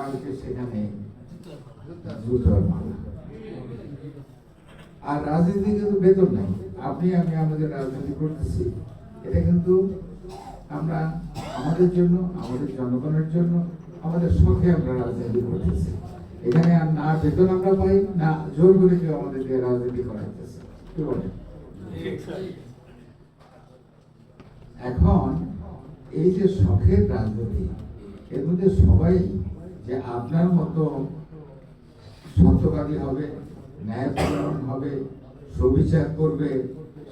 কালকে সেখানে জুতোর মালা আর রাজনীতি কিন্তু বেতন নাই। আপনি আমি আমাদের রাজনীতি করতেছি। এটা কিন্তু আমরা আমাদের জন্য আমাদের জনগণের জন্য আমাদের শখে আমরা রাজনীতি করতেছি। এখানে আর না বেতন আমরা পাই না জোর করে কেউ আমাদেরকে রাজনীতি করাইতেছে। কি বলেন? এখন এই যে শখের রাজনীতি এর মধ্যে সবাই যে আপনার মতো সত্যবাদী হবে, ন্যায়পরায়ণ হবে, সুবিচার করবে,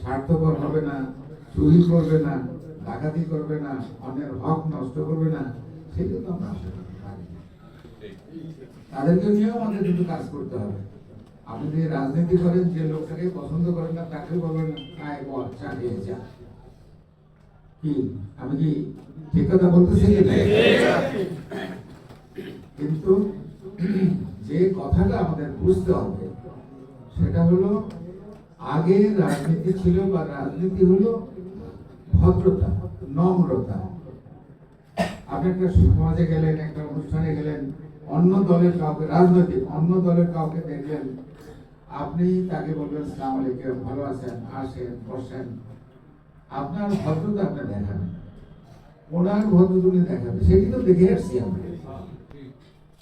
স্বার্থপর হবে না, চুরি করবে না, ডাকাতি করবে না, অন্যের হক নষ্ট করবে না সেটা তো আমরা আশা পারি তাদেরকে নিয়েও আমাদের কিন্তু কাজ করতে হবে। আপনি যদি রাজনীতি করেন, যে লোকটাকে পছন্দ করেন না তাকে বলবেন, আয় বল, চা খেয়ে যা। কি? আমি কি ঠিক কথা বলতেছি? কিন্তু যে কথাটা আমাদের বুঝতে হবে, সেটা হলো আগে রাজনীতি ছিল বা রাজনীতি হলো ভদ্রতা, নম্রতা। আপনি একটা সমাজে গেলেন, একটা অনুষ্ঠানে গেলেন, অন্য দলের কাউকে, রাজনৈতিক, অন্য দলের কাউকে দেখলেন, আপনি তাকে বলবেন, সালাম আলাইকুম, ভালো আছেন, আসেন, বসেন। আপনার ভদ্রতা আপনি দেখাবেন। ওনার ভদ্রতা উনি দেখাবেন। সেটি তো দেখে আসছি আমরা।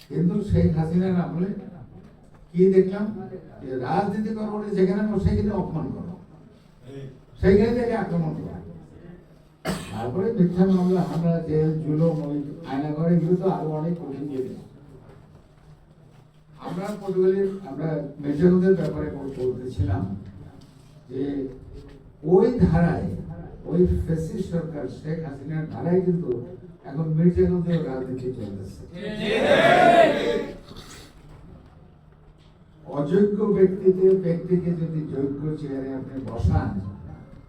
কিন্তু শেখ হাসিনার আমলে কি দেখলাম? যে রাজনীতি বলে যেখানে সেখানে অপমান করো সেইখানে থেকে আক্রমণ করো তারপরে মিথ্যা মামলা আমরা জেল, জুলুম আয়না ঘরে এগুলো তো আরও অনেক কঠিন জিনিস আমরা পটুয়ালির, আমরা মেজরদের ব্যাপারে বলতেছিলাম যে ওই ধারায়, ওই ফেসিস সরকার শেখ হাসিনার ধারায় কিন্তু এখন মির্জাগঞ্জেও রাজনীতি চলতেছে। অযোগ্য ব্যক্তিতে, ব্যক্তিকে যদি যোগ্য চেয়ারে আপনি বসান,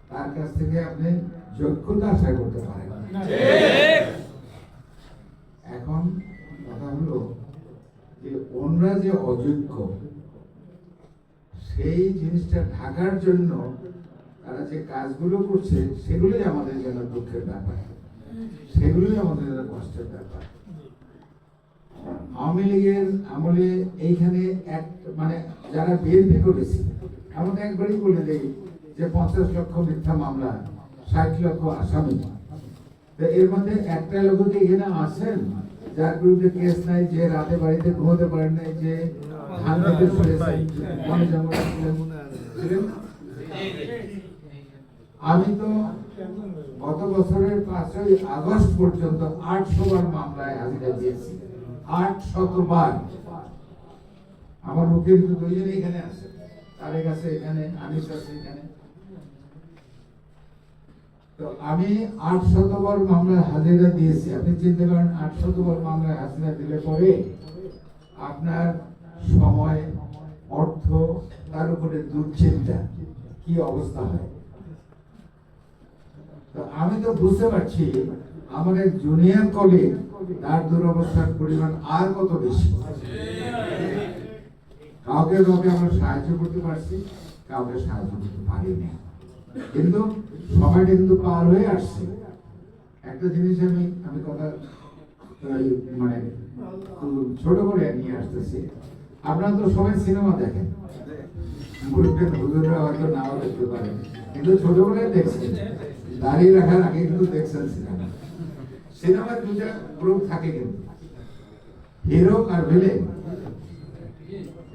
তার কাছ থেকে আপনি যোগ্যতা আশা করতে পারেন। এখন কথা হলো যে ওনরা যে অযোগ্য, সেই জিনিসটা ঢাকার জন্য তারা যে কাজগুলো করছে, সেগুলোই আমাদের জন্য দুঃখের ব্যাপার। সেগুলোই আমাদের জন্য কষ্টের ব্যাপার। আওয়ামী লীগের আমলে এইখানে এক মানে যারা বিএনপি করেছে একবারই বলে যে পঞ্চাশ লক্ষ মিথ্যা মামলা, ষাট লক্ষ আসামি। এর মধ্যে একটা লোক এখানে আছেন? যার বিরুদ্ধে কেস নাই, যে রাতে বাড়িতে ঘুমোতে পারেন নাই, যে আমি তো গত বছরের পাঁচই আগস্ট পর্যন্ত আটশো বার মামলায় হাজিরা দিয়েছি। আট শতবার। আমার মুখের কিন্তু দুইজনে এখানে আছে। তারেক আছে এখানে, আনিস আছে এখানে। তো আমি আট শতবার মামলায় হাজিরা দিয়েছি। আপনি চিন্তা করেন আট শতবার মামলায় হাজিরা দিলে পরে আপনার সময়, অর্থ, তার উপরে দুশ্চিন্তা, কি অবস্থা হয়? তো আমি তো বুঝতে পারছি এক জুনিয়র কলিগ তার দুরবস্থার পরিমাণ আর কত বেশি? কাউকে কাউকে আমরা সাহায্য করতে পারছি, কাউকে সাহায্য করতে পারিনি কিন্তু সময়টা কিন্তু পার হয়ে আসছে। একটা জিনিস আমি আমি কথা মানে ছোট করে নিয়ে আসতেছি। আপনারা তো সবাই সিনেমা দেখেন। মুরব্বীর হুজুররা হয়তো নাও দেখতে পারেন। কিন্তু ছোটবেলায় দেখছেন। দাঁড়িয়ে রাখার আগে কিন্তু দেখছেন সিনেমা। সিনেমার দুটা গ্রুপ থাকে কিন্তু। হিরো আর ভিলেন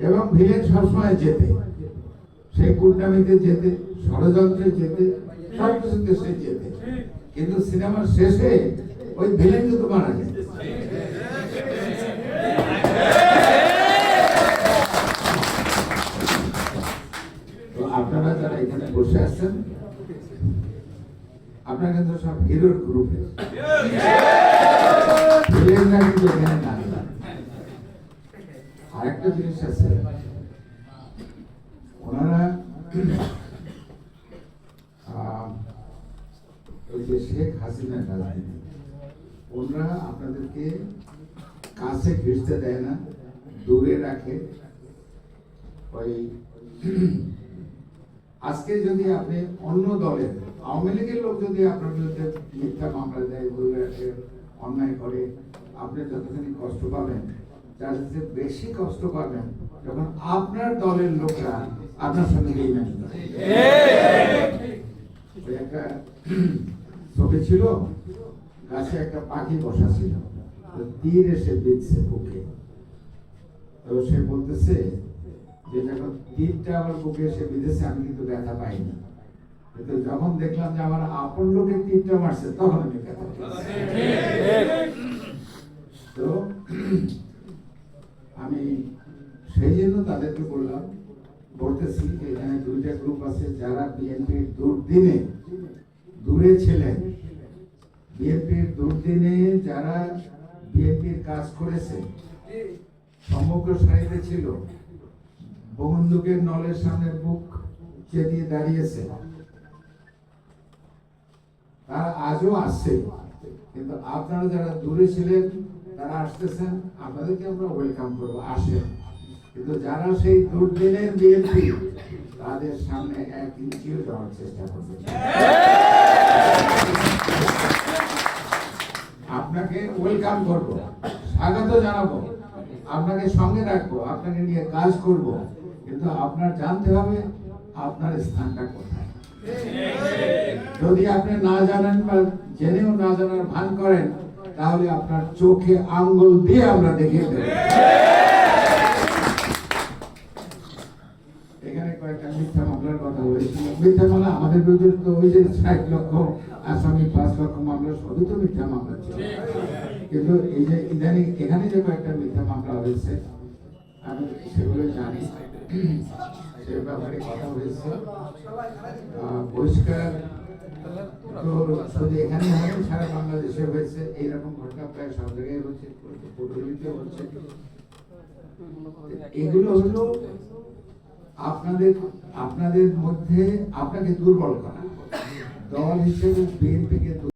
এবং ভিলেন সবসময় যেতে সে কুটনামিতে যেতে ষড়যন্ত্রে যেতে সব কিছুতে সে যেতে কিন্তু সিনেমার শেষে ওই ভিলেন কিন্তু মারা যায়। আপনারা যারা এখানে বসে আছেন আপনারা কিন্তু সব হিরোর গ্রুপে ভিলেনরা কিন্তু এখানে না আরেকটা জিনিস আছে ওনারা আহ, ওই যে শেখ হাসিনার রাজনীতি ওনারা আপনাদেরকে কাছে ঘিরতে দেয় না দূরে রাখে ওই আজকে যদি আপনি অন্য দলের আওয়ামী লীগের লোক যদি আপনার বিরুদ্ধে মিথ্যা মামলা দেয় দূরে রাখে অন্যায় করে, আপনি যতখানি কষ্ট পাবেন। যার বেশি কষ্ট পাবেন যখন আপনার দলের লোকরা আপনার সঙ্গে একটা ছবি ছিল, গাছে একটা পাখি বসা ছিল। তীর এসে বিঁধছে বুকে। তো সে বলতেছে যে যখন তীরটা আমার বুকে এসে বিঁধেছে আমি কিন্তু ব্যথা পাইনি। কিন্তু যখন দেখলাম যে আমার আপন লোকের তীরটা মারছে, তখন আমি ব্যথা তো, আমি সেই জন্য তাদেরকে বললাম, বলতেছি যে এখানে দুইটা গ্রুপ আছে যারা বিএনপির দুর্দিনে দূরে ছিলেন। বিএনপির দুর্দিনে যারা বিএনপির কাজ করেছে সমগ্র সারিতে ছিল বঙ্গবন্ধুকের নলের সামনে বুক চেতিয়ে দাঁড়িয়েছে। তারা আজও আসছে। কিন্তু আপনারা যারা দূরে ছিলেন, তারা আসতেছেন, আপনাদেরকে আমরা ওয়েলকাম করব। আসেন। কিন্তু যারা সেই দুর্দিনের বিএনপি, তাদের সামনে এক ইঞ্চিও যাওয়ার চেষ্টা করবে আপনাকে ওয়েলকাম করব। স্বাগত জানাব। আপনাকে সঙ্গে রাখব। আপনাকে নিয়ে কাজ করব। কিন্তু আপনার জানতে হবে আপনার স্থানটা কোথায়। যদি আপনি না জানেন বা জেনেও না জানার ভান করেন, তাহলে আপনার চোখে আঙ্গুল দিয়ে আমরা দেখিয়ে দেব। কিন্তু এই যে ইদানিং এখানে যে কয়েকটা মিথ্যা মামলা হয়েছে আমি সেগুলো জানি সে ব্যাপারে কথা হয়েছে তো শুধু এখানে হয়নি সারা বাংলাদেশে হয়েছে। এইরকম ঘটনা প্রায় সব জায়গায় হচ্ছে পটুয়ারিতে হচ্ছে। এগুলো হলো আপনাদের আপনাদের মধ্যে আপনাকে দুর্বল করা। দল হিসেবে বিএনপিকে